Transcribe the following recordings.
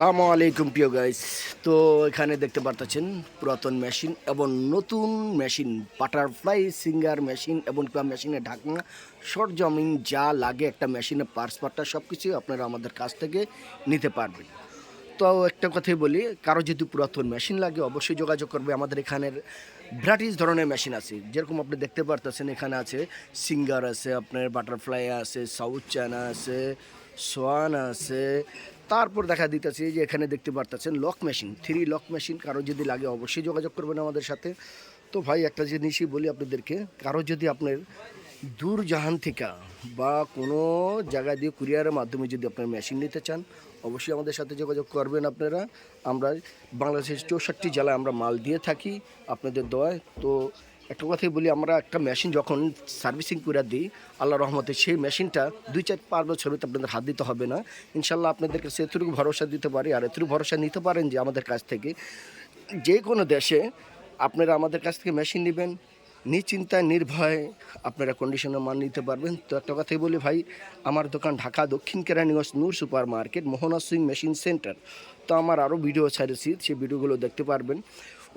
আসসালামু আলাইকুম প্রিয় গাইস তো এখানে দেখতে পারতেছেন পুরাতন মেশিন এবং নতুন মেশিন বাটারফ্লাই সিঙ্গার মেশিন এবং কিংবা মেশিনের ঢাকনা সরজমিন যা লাগে একটা মেশিনের পার্স পার্টটা সব কিছুই আপনারা আমাদের কাছ থেকে নিতে পারবেন। তো একটা কথাই বলি, কারও যদি পুরাতন মেশিন লাগে অবশ্যই যোগাযোগ করবে আমাদের এখানের ভ্যারাইটিস ধরনের মেশিন আছে। যেরকম আপনি দেখতে পারতেছেন এখানে আছে সিঙ্গার আছে, আপনার বাটারফ্লাই আছে সাউথ চায়না আছে সোয়ান আছে। তারপর দেখা দিতেছে যে এখানে দেখতে পারতেছেন lock machine three lock machine কারও যদি লাগে অবশ্যই যোগাযোগ করবেন আমাদের সাথে। তো ভাই, একটা জিনিসই বলি আপনাদেরকে, কারও যদি আপনার দূর জাহান থেকে বা কোনো জায়গা দিয়ে কুরিয়ারের মাধ্যমে যদি আপনার মেশিন নিতে চান, অবশ্যই আমাদের সাথে যোগাযোগ করবেন আপনারা। আমরা বাংলাদেশের চৌষট্টি জেলায় আমরা মাল দিয়ে থাকি, আপনাদের দোয়ায়। তো একটা কথাই বলি, আমরা একটা মেশিন যখন সার্ভিসিং করে দিই, আল্লাহ রহমতে সেই মেশিনটা দুই চার পাঁচ বছর আপনাদের হাত দিতে হবে না। ইনশাল্লাহ আপনাদেরকে সেটুকু ভরসা দিতে পারি, আর এতটুকু ভরসা নিতে পারেন যে আমাদের কাছ থেকে যে কোনো দেশে আপনারা আমাদের কাছ থেকে মেশিন নেবেন, নিশ্চিন্তায়, নির্ভয়ে আপনারা কন্ডিশনের মান নিতে পারবেন। তো একটা কথাই বলি ভাই, আমার দোকান ঢাকা, দক্ষিণ Keraniganj, Noor super market Mohona sewing machine centre তো আমার আরও ভিডিও ছাড়েছি, সেই ভিডিওগুলো দেখতে পারবেন।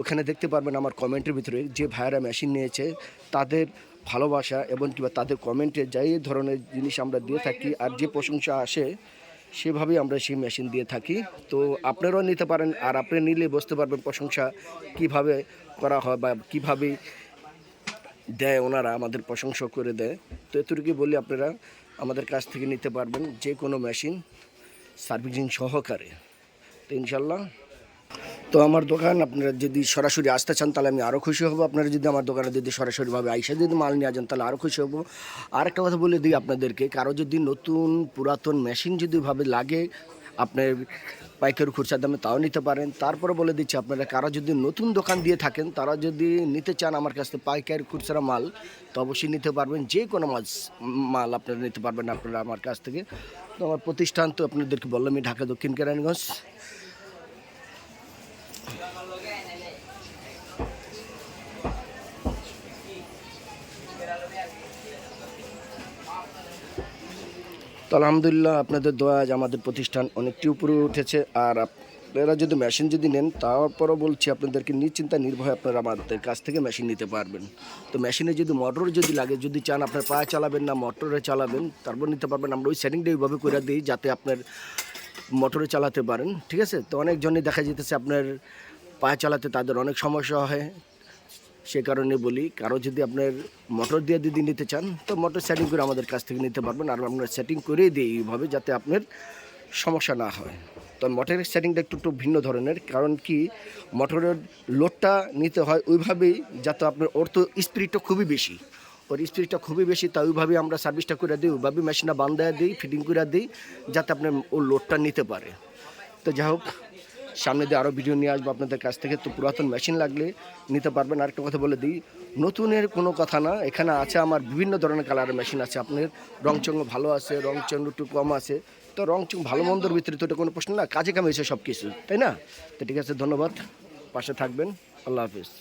ওখানে দেখতে পারবেন আমার কমেন্টের ভিতরে যে ভাইয়েরা মেশিন নিয়েছে, তাদের ভালোবাসা এবং কিংবা তাদের কমেন্টে যাই ধরনের জিনিস আমরা দিয়ে থাকি আর যে প্রশংসা আসে, সেভাবেই আমরা সেই মেশিন দিয়ে থাকি। তো আপনারাও নিতে পারেন আর আপনি নিলে বুঝতে পারবেন প্রশংসা কীভাবে করা হয় বা কীভাবে দেয় ওনারা আমাদের প্রশংসা করে দেয়। তো এতটুকু বলি আপনারা আমাদের কাছ থেকে নিতে পারবেন যে কোনো মেশিন সার্ভিসিং সহকারে। তো ইনশাল্লাহ তো আমার দোকান, আপনারা যদি সরাসরি আসতে চান, তাহলে আমি আরও খুশি হব। আপনারা যদি আমার দোকানে যদি সরাসরিভাবে আইসা যদি মাল নিয়ে যান তাহলে আরও খুশি হব। আর একটা কথা বলে দিই আপনাদেরকে, কারও যদি নতুন পুরাতন মেশিন যদি ভাবে লাগে, আপনার পাইকারি খুচরা দামে তাও নিতে পারেন। তারপরে বলে দিচ্ছি আপনারা, কারও যদি নতুন দোকান দিয়ে থাকেন, তারা যদি নিতে চান আমার কাছ থেকে পাইকারি খুচরা মাল, তো অবশ্যই নিতে পারবেন। যে কোনো মাছ, মাল আপনারা নিতে পারবেন আপনারা আমার কাছ থেকে। তো আমার প্রতিষ্ঠান তো আপনাদেরকে বললামই ঢাকা দক্ষিণ কেরানীগঞ্জ। তো আলহামদুলিল্লাহ আপনাদের দোয়া আজ আমাদের প্রতিষ্ঠান অনেকটি উপরে উঠেছে। আর আপনারা যদি মেশিন যদি নেন, তারপরও বলছি আপনাদেরকে নিশ্চিন্তা নির্ভয় আপনারা আমাদের কাছ থেকে মেশিন নিতে পারবেন। তো মেশিনে যদি মোটর যদি লাগে, যদি চান আপনার পায়ে চালাবেন না মোটরে চালাবেন, তারপর নিতে পারবেন। আমরা ওই সেটিংটা ওইভাবে করে দিই যাতে আপনার মোটরে চালাতে পারেন, ঠিক আছে? তো অনেকজনই দেখা যেতেছে আপনার পায়ে চালাতে তাদের অনেক সমস্যা হয়। সে কারণে বলি, কারও যদি আপনার মোটর দিয়ে যদি নিতে চান, তো মোটর সেটিং করে আমাদের কাছ থেকে নিতে পারবেন আর আমরা সেটিং করেই দিই এইভাবে যাতে আপনার সমস্যা না হয়। তো মোটরের সেটিংটা একটু একটু ভিন্ন ধরনের, কারণ কি মোটরের লোডটা নিতে হয় ওইভাবেই যাতে আপনার ওর তো স্পিডটা খুবই বেশি। ওর স্পিডটা খুবই বেশি, তাই ওইভাবে আমরা সার্ভিসটা করে দিই ওইভাবে মেশিনটা বান্ধায় দিই ফিটিং করে দিই, যাতে আপনার ও লোডটা নিতে পারে। তো যাই হোক সামনে দিয়ে আরও ভিডিও নিয়ে আসব আপনাদের কাছ থেকে। তো পুরাতন মেশিন লাগলে নিতে পারবেন। আরেকটা কথা বলে দিই, নতুনের কোনো কথা না, এখানে আছে আমার বিভিন্ন ধরনের কালারের মেশিন আছে। আপনার রংচং ভালো আছে রংচং একটু কম আছে। তো রংচং ভালো মন্দর ভিতরে তো এটা কোনো প্রশ্ন না, কাজে কামে এসে সব কিছু তাই না? তো ঠিক আছে, ধন্যবাদ। পাশে থাকবেন, আল্লাহ হাফিজ।